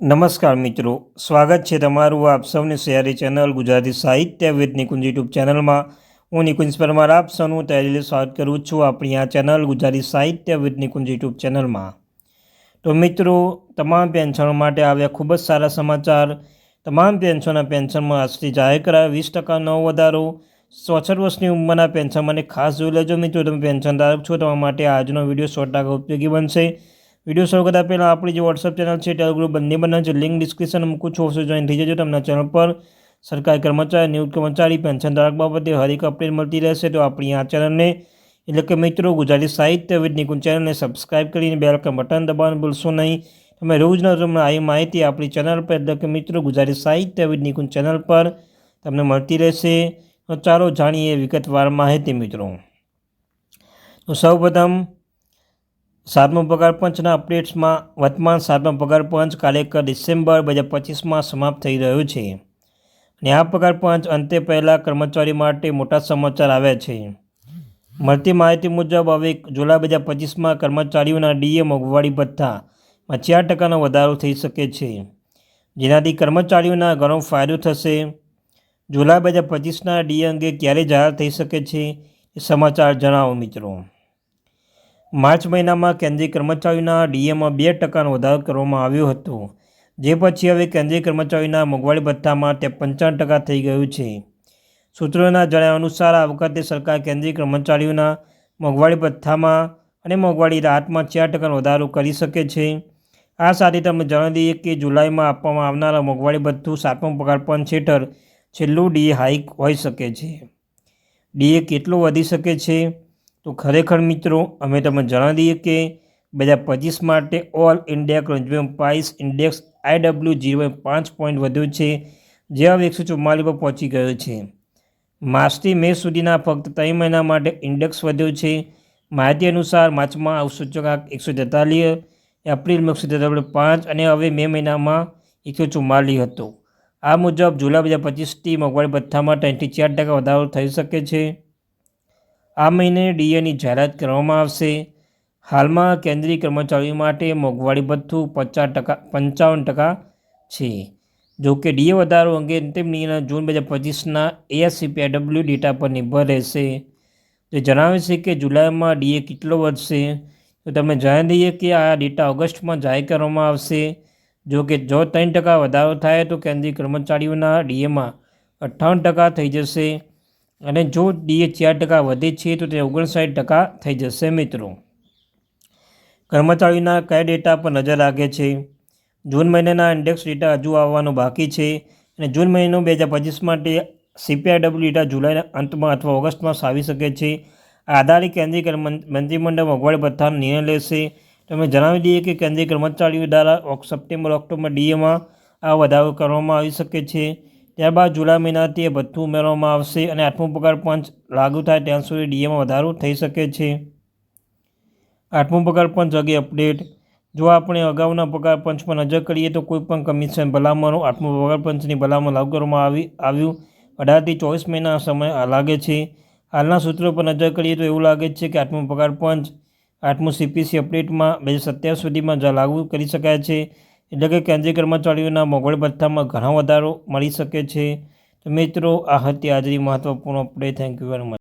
નમસ્કાર મિત્રો, સ્વાગત છે તમારું આપ સૌને શહેરી ચેનલ ગુજરાતી સાહિત્ય વિદ નિકુંજ યુટ્યુબ ચેનલમાં. હું નિકુંજ પરમાર, આપ સૌનું તૈયારી સ્વાગત કરું છું આપણી આ ચેનલ ગુજરાતી સાહિત્ય વિદ નિકુંજ યુટ્યુબ ચેનલમાં. તો મિત્રો, તમામ પેન્શનો માટે આવ્યા ખૂબ જ સારા સમાચાર. તમામ પેન્શનના પેન્શનમાં આજથી જાહેર કરાયો વીસ ટકા નવો વધારો. ચોસઠ વર્ષની ઉંમરના પેન્શન માટે ખાસ જોઈ લેજો મિત્રો, તમે પેન્શન ધારક છો, તમારા માટે આજનો વીડિયો સો ટકા ઉપયોગી બનશે. વીડિયો શરૂ કરતાં પહેલાં આપણી જે વોટ્સઅપ ચેનલ છે ટેલિગ્રુપ બંને બંને છે. લિંક ડિસ્ક્રિપ્શન મૂકું છું. ઓફિસ જોઈન થઈ જજો. તમને ચેનલ પર સરકારી કર્મચારી, નિવૃત્ત કર્મચારી પેન્શન ધારક બાબતે હરેક અપડેટ મળતી રહેશે. તો આપણી આ ચેનલને એટલે કે મિત્રો, ગુજરાતી સાહિત્ય વિદ નિકુંજ ચેનલને સબસ્ક્રાઇબ કરીને બેલકન બટન દબાવવાનું ભૂલશો નહીં. તમે રોજના તમને આવી માહિતી આપણી ચેનલ પર, એટલે કે મિત્રો, ગુજરાતી સાહિત્ય વિદ ચેનલ પર તમને મળતી રહેશે. તો ચાલો જાણીએ વિગતવાર માહિતી મિત્રો. તો સૌપ્રથમ સાતમો પગાર પંચના અપડેટ્સમાં વર્તમાન સાતમો પગાર પંચ કાર્યકર ડિસેમ્બર બે હજાર પચીસમાં સમાપ્ત થઈ રહ્યો છે. અને આ પગાર પંચ અંતે પહેલાં કર્મચારી માટે મોટા સમાચાર આવ્યા છે. મળતી માહિતી મુજબ હવે જુલાઈ બે હજાર પચીસમાં કર્મચારીઓના ડીએ મોંઘવારી ભથ્થામાં ચાર ટકાનો વધારો થઈ શકે છે. જેનાથી કર્મચારીઓના ઘણો ફાયદો થશે. જુલાઈ બે હજાર પચીસના ડીએ અંગે ક્યારે જાહેર થઈ શકે છે એ સમાચાર જણાવો મિત્રો. માર્ચ મહિનામાં કેન્દ્રીય કર્મચારીઓના ડીએમાં બે ટકાનો વધારો કરવામાં આવ્યો હતો. જે પછી હવે કેન્દ્રીય કર્મચારીઓના મોંઘવારી ભથ્થામાં તે પંચાવન ટકા થઈ ગયું છે. સૂત્રોના જણાવ્યા અનુસાર આ વખતે સરકાર કેન્દ્રીય કર્મચારીઓના મોંઘવારી ભથ્થામાં અને મોંઘવારી રાહતમાં ચાર ટકાનો વધારો કરી શકે છે. આ સાથે તમને જણાવી દઈએ કે જુલાઈમાં આપવામાં આવનારા મોંઘવારી ભથ્થું સાતમો પગાર પંચ હેઠળ છેલ્લું ડીએ હાઇક હોઈ શકે છે. ડીએ કેટલું વધી શકે છે? તો ખરેખર મિત્રો, અમે તમને જણાવી દઈએ કે બે હજાર પચીસ માટે all India consumer price index IW zero પાંચ પોઈન્ટ વધ્યો છે, જે હવે એકસો ચુમ્માલીસ પર પહોંચી ગયો છે. માર્ચથી મે સુધીના ફક્ત ત્રણ મહિના માટે ઇન્ડેક્સ વધ્યો છે. માહિતી અનુસાર માર્ચમાં સૂચકાંક એકસો તેતાલીસ એપ્રિલમાં એકસો તેતાલીસ પાંચ અને હવે મે મહિનામાં એકસો ચુમ્માલીસ હતો. આ મુજબ જુલાઈ બે હજાર પચીસથી મોંઘવારી ભથ્થામાં ત્રણથી ચાર ટકા વધારો થઈ શકે છે. આ મહિને ડીએની જાહેરાત કરવામાં આવશે. હાલમાં કેન્દ્રીય કર્મચારીઓ માટે મોંઘવારી ભથ્થું પચાસ ટકા, પંચાવન ટકા છે. જો કે ડીએ વધારો અંગે અંતિમ નિર્ણય જૂન બે હજાર પચીસના એએસસીપીઆઈડબલ્યુ ડેટા પર નિર્ભર રહેશે. જે જણાવે છે કે જુલાઈમાં ડીએ કેટલો વધશે, તો તમે જાણી દઈએ કે આ ડેટા ઓગસ્ટમાં જાહેર કરવામાં આવશે. જો કે જો ત્રણ ટકા વધારો થાય તો કેન્દ્રીય કર્મચારીઓના ડીએમાં અઠ્ઠાવન ટકા થઈ જશે. અને જો ડીએ ચાર ટકા વધે છે તો તે ઓગણસાઠ ટકા થઈ જશે મિત્રો. કર્મચારીના કયા ડેટા પર નજર રાખે છે? જૂન મહિનાના ઇન્ડેક્સ ડેટા હજુ આવવાનો બાકી છે અને જૂન મહિનો બે હજાર પચીસ માટે સીપીઆઈડબ્લ્યુ ડેટા જુલાઈના અંતમાં અથવા ઓગસ્ટમાં આવી શકે છે. આધારિત કેન્દ્રીય મંત્રીમંડળ મોંઘવારી ભથ્થાનો નિર્ણય લેશે. તમે જણાવી દઈએ કે કેન્દ્રીય કર્મચારીઓ દ્વારા સપ્ટેમ્બર, ઓક્ટોબર ડીએમાં આ વધારો કરવામાં આવી શકે છે. ત્યારબાદ જુલાઈ મહિનાથી એ ભથ્થું ઉમેરવામાં આવશે અને આઠમો પગાર પંચ લાગુ થાય ત્યાં સુધી ડીએમાં વધારો થઈ શકે છે. આઠમો પગાર પંચ અંગે અપડેટ. જો આપણે અગાઉના પગાર પંચ પર નજર કરીએ તો કોઈપણ કમિશન ભલામણો આઠમો પગાર પંચની ભલામણ લાગુ કરવામાં આવી, આવ્યું. અઢારથી ચોવીસ મહિના સમય લાગે છે. હાલના સૂત્રો પર નજર કરીએ તો એવું લાગે છે કે આઠમો પગાર પંચ આઠમું સીપીસી અપડેટમાં બે હજાર સત્યાવીસ સુધીમાં લાગુ કરી શકાય છે. એટલે કે કેન્દ્રીય કર્મચારીઓના મોંઘવારી ભથ્થામાં ઘણા વધારો મળી શકે છે. તો મિત્રો, આ હતી આજની મહત્ત્વપૂર્ણ update thank you very much